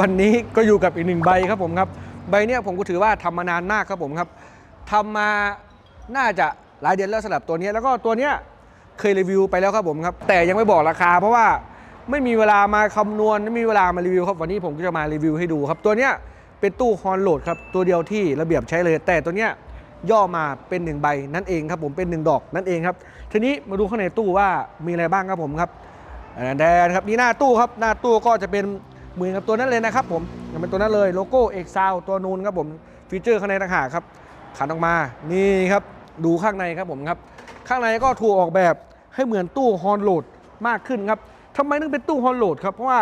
วันนี้ก็อยู่กับอีกหนึ่งใบครับผมครับ ใบเนี้ยผมก็ถือว่าทำมานานมากครับผมครับทำมาน่าจะหลายเดือนแล้วสำหรับตัวเนี้ยแล้วก็ตัวเนี้ยเคยรีวิวไปแล้วครับผมครับ แต่ยังไม่บอกราคา เพราะว่าไม่มีเวลามาคำนวณไม่มีเวลามารีวิวครับวันนี้ผมก็จะมารีวิวให้ดูครับ ตัวเนี้ยเป็นตู้ฮอนโหลดครับตัวเดียวที่ระเบียบใช้เลย แต่ตัวเนี้ยย่อมาเป็นหนึ่งใบนั่นเองครับผมเป็นหนึ่งดอกนั่นเองครับ ทีนี้มาดูข้างในตู้ว่ามีอะไรบ้างครับผมครับแดนครับนี่หน้าตู้ครับหน้าตู้ก็จะเป็น เหมือนกับตัวนั้นเลยนะครับผมอย่างเป็นตัวนั้นเลยโลโก้เอกซาวตัวนูนครับผมฟีเจอร์ข้างในต่างหากครับขันออกมานี่ครับดูข้างในครับผมครับข้างในก็ถูกออกแบบให้เหมือนตู้ฮอนโหลดมากขึ้นครับทำไมถึงเป็นตู้ฮอนโหลดครับเพราะว่า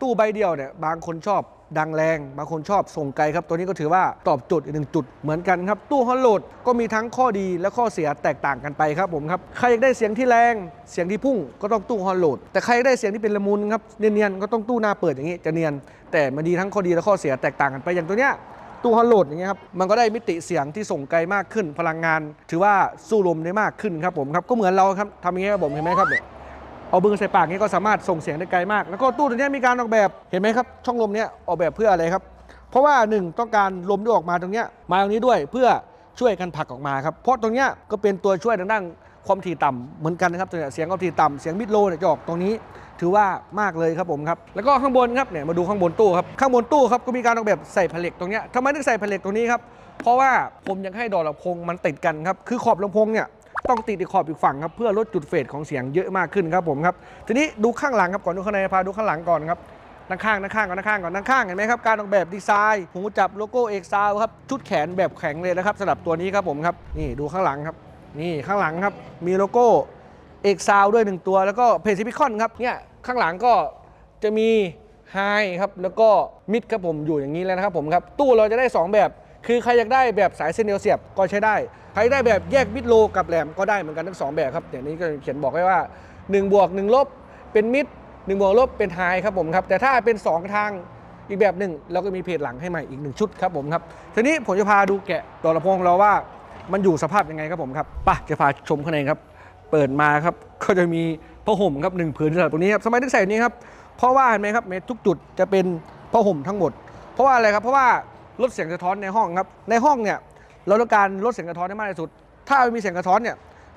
ตู้ใบเดียวเนี่ยบางคนชอบ ดังแรง บางคนชอบส่งไกลครับ ตัวนี้ก็ถือว่าตอบโจทย์อีกหนึ่งจุดเหมือนกันครับ ตู้ฮอนโหลดก็มีทั้งข้อดีและข้อเสียแตกต่างกันไปครับผมครับใครอยากได้เสียงที่แรง เสียงที่พุ่งก็ต้องตู้ฮอนโหลด แต่ใครอยากได้เสียงที่เป็นละมุนครับเนียนๆก็ต้องตู้หน้าเปิดอย่างนี้จะเนียน แต่มันดีทั้งข้อดีและข้อเสียแตกต่างกันไปอย่างตัวเนี้ยตู้ฮอลโหลดอย่างเงี้ยครับมันก็ได้มิติเสียงที่ส่งไกลมากขึ้น พลังงาน ถือว่าสู้ลมได้มากขึ้นครับผมครับก็เหมือนเราครับทำอย่างเงี้ยครับผมเห็นไหมครับเนี่ย เอาบึงใส่ปากเงี้ก็สามารถส่งเสียงได้ไกลมาก แล้วก็ตู้ตัวนี้มีการออกแบบเห็นไหมครับช่องลมเนี้ยออกแบบเพื่ออะไรครับ เพราะว่าหนึ่งต้องการลมที่ออกมาตรงเนี้ยมาตรงนี้ด้วยเพื่อช่วยกันผลักออกมาครับเพราะตรงเนี้ยก็เป็นตัวช่วยทางด้านความถี่ต่ำเหมือนกันนะครับตัวเนี้ยเสียงความถี่ต่ำเสียงมิดโลเนี่ยจะออกตรงนี้ ถือว่ามากเลยครับผมครับแล้วก็ข้างบนครับเนี่ยมาดูข้างบนตู้ครับข้างบนตู้ครับก็มีการออกแบบใส่ผนเหล็กตรงเนี้ยทำไมถึงใส่ผนเหล็กตรงนี้ครับเพราะว่าผมอยากให้ดอกลำโพงมันติดกันครับคือขอบลำโพงเนี่ย ต้องติดอีกขอบอีกฝั่งครับเพื่อลดจุดเฟดของเสียงเยอะมากขึ้นครับผมครับทีนี้ดูข้างหลังครับก่อนดูข้างในพาดูข้างหลังก่อนครับด้านข้างด้านข้างก่อนด้านข้างก่อนด้านข้างเห็นไหมครับการออกแบบดีไซน์หูจับโลโก้เอกซาวครับชุดแขนแบบแข็งเลยนะครับสำหรับตัวนี้ครับผมครับนี่ดูข้างหลังครับ นี่ข้างหลังครับมีโลโก้เอกซาวด้วยหนึ่งตัว แล้วก็เพซิพิคอนครับเนี่ยข้างหลังก็จะมีไฮครับแล้วก็มิดครับผมอยู่อย่างนี้แล้วนะครับผมครับตู้เราจะได้ 2 แบบ คือใครอยากได้แบบสายเส้นเดียวเสียบก็ใช้ได้ ใครได้แบบแยกมิดโลกับแหลมก็ได้เหมือนกันทั้งสองแบบครับอย่างนี้ก็เขียนบอกไว้ว่า1บวก1ลบเป็นมิดหนึ่งบวกลบเป็นไฮครับผมครับแต่ถ้าเป็น 2 ทางอีกแบบหนึ่งเราก็มีเพจหลังให้ใหม่อีกหนึ่งชุดครับผมครับทีนี้ผมจะพาดูแกะตัวลำโพงของเราว่ามันอยู่สภาพยังไงครับผมครับไปะจะพาชมข้างในครับ เปิดมาครับก็จะมีผ้าห่มครับหนึ่งผืนสำหรับตรงนี้ครับสมัยที่ใส่นี้ครับเพราะว่าเห็นไหมครับเมทุกจุดจะเป็นผ้าห่มทั้งหมด เพราะว่าอะไรครับเพราะว่า ลดเสียงสะท้อนในห้องครับ ในห้องเนี่ยเราต้องการลดเสียงสะท้อนให้มากที่สุด ถ้าม่มีเสียงสะท้อนเนี่ย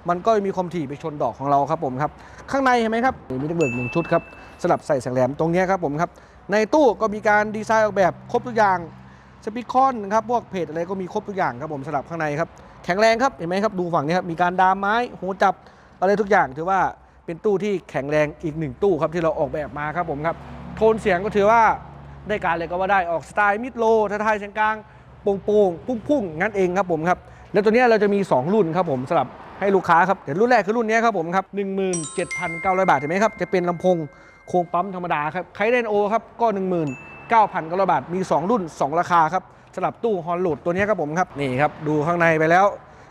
มันก็มีความถี่ไปชนดอกของเราครับผมครับ ข้างในเห็นไหมครับมีตะเบิกหนึ่งชุดครับสลับใส่แสงแหลมตรงนี้ครับผมครับ ในตู้ก็มีการดีไซน์ออกแบบครบทุกอย่างสปีคอนครับพวกเพจอะไรก็มีครบทุกอย่างครับผมสลับข้างในครับแข็งแรงครับเห็นไหมครับดูฝั่งนี้ครับมีการดามไม้หูจับอะไรทุกอย่างถือว่าเป็นตู้ที่แข็งแรงอีกหนึ่งตู้ครับที่เราออกแบบมาครับผมครับโทนเสียงก็ถือว่า ได้การเลยก็ว่าได้ออกสไตล์มิดโลท้าทายเสียงกลางโป่งโป่งพุ่งพุ่งๆงั้นเองครับผมครับแล้วตัวนี้เราจะมี 2 รุ่นครับผมสำหรับให้ลูกค้าครับเดี๋ยวรุ่นแรกคือรุ่นนี้ครับผมครับ17,900 บาทเห็นไหมครับจะเป็นลำโพงโครงปั๊มธรรมดาครับใครเล่นโอครับก็ 19,900 บาทมี 2 รุ่น 2 ราคาครับสำหรับตู้ฮอนโหลดตัวนี้ครับผมครับนี่ครับดูข้างในไปแล้ว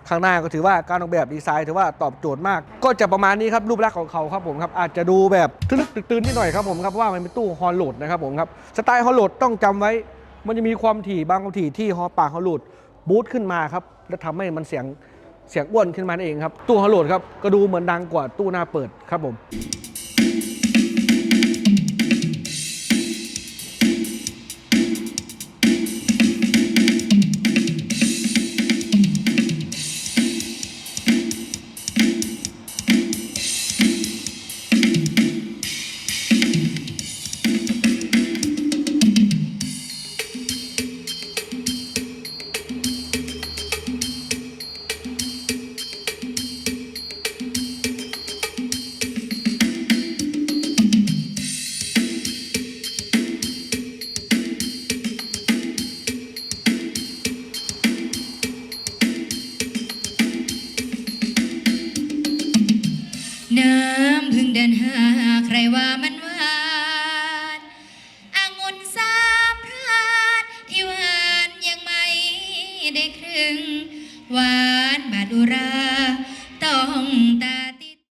ข้างหน้าก็ถือว่าการออกแบบดีไซน์ถือว่าตอบโจทย์มาก ก็จะประมาณนี้ครับรูปลักษณ์ของเขาครับผมครับอาจจะดูแบบทึกตื่นนิดหน่อยครับผมครับเพราะว่ามันเป็นตู้ฮอลโหลดนะครับผมครับสไตล์ฮอลโหลดต้องจำไว้ มันจะมีความถี่บางความถี่ที่ฮอปากฮอลโหลดบูตขึ้นมาครับแล้วทำให้มันเสียงเสียงอ้วนขึ้นมาเองครับตู้ฮอลโหลดครับก็ดูเหมือนดังกว่าตู้หน้าเปิดครับผม น้ำพึ่งเดินหาใครว่ามันหวานองุ่นสามพรานที่หวานยังไม่ได้ครึ่ง หวานบาดุรา